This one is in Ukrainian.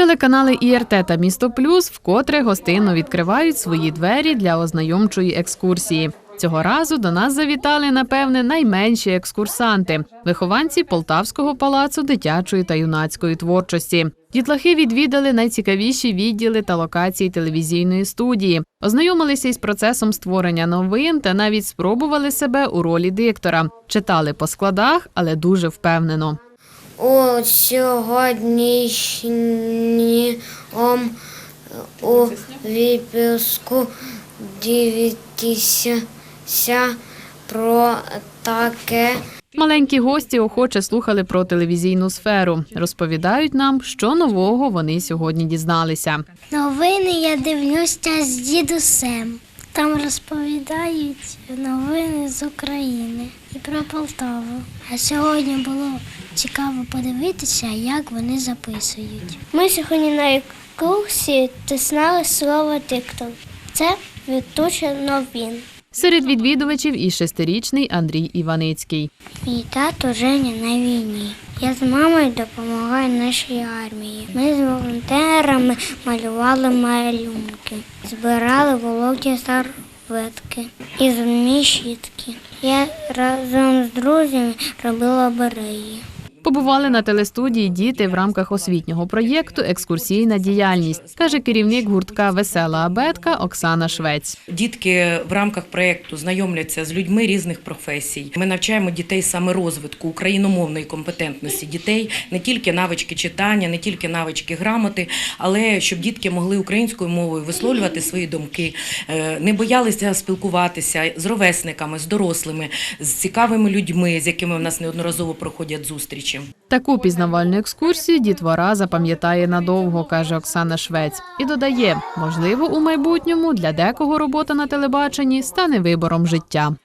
Телеканали ІРТ та Місто Плюс вкотре гостинно відкривають свої двері для ознайомчої екскурсії. Цього разу до нас завітали, напевне, найменші екскурсанти вихованці Полтавського палацу дитячої та юнацької творчості. Дітлахи відвідали найцікавіші відділи та локації телевізійної студії, ознайомилися із процесом створення новин та навіть спробували себе у ролі диктора. Читали по складах, але дуже впевнено. У сьогоднішньому у випуску дивитися про таке. Маленькі гості охоче слухали про телевізійну сферу. Розповідають нам, що нового вони сьогодні дізналися. Новини я дивлюся з дідусем. Там розповідають новини з України і про Полтаву. А сьогодні було цікаво подивитися, як вони записують. Ми сьогодні на екскурсії знали слово диктор. Це відточення новин. Серед відвідувачів і шестирічний Андрій Іваницький. Мій тато Женя на війні. Я з мамою допомагаю нашій армії. Ми з волонтерами малювали малюнки, збирали вологі серветки і зубні щітки. Я разом з друзями робила береї. Побували на телестудії діти в рамках освітнього проєкту Екскурсійна діяльність, каже керівник гуртка Весела абетка Оксана Швець. Дітки в рамках проєкту знайомляться з людьми різних професій. Ми навчаємо дітей саме розвитку україномовної компетентності дітей, не тільки навички читання, не тільки навички грамоти, але щоб дітки могли українською мовою висловлювати свої думки, е, не боялися спілкуватися з ровесниками, з дорослими, з цікавими людьми, з якими в нас неодноразово проходять зустрічі. Таку пізнавальну екскурсію дітвора запам'ятає надовго, каже Оксана Швець, і додає, можливо, у майбутньому для декого робота на телебаченні стане вибором життя.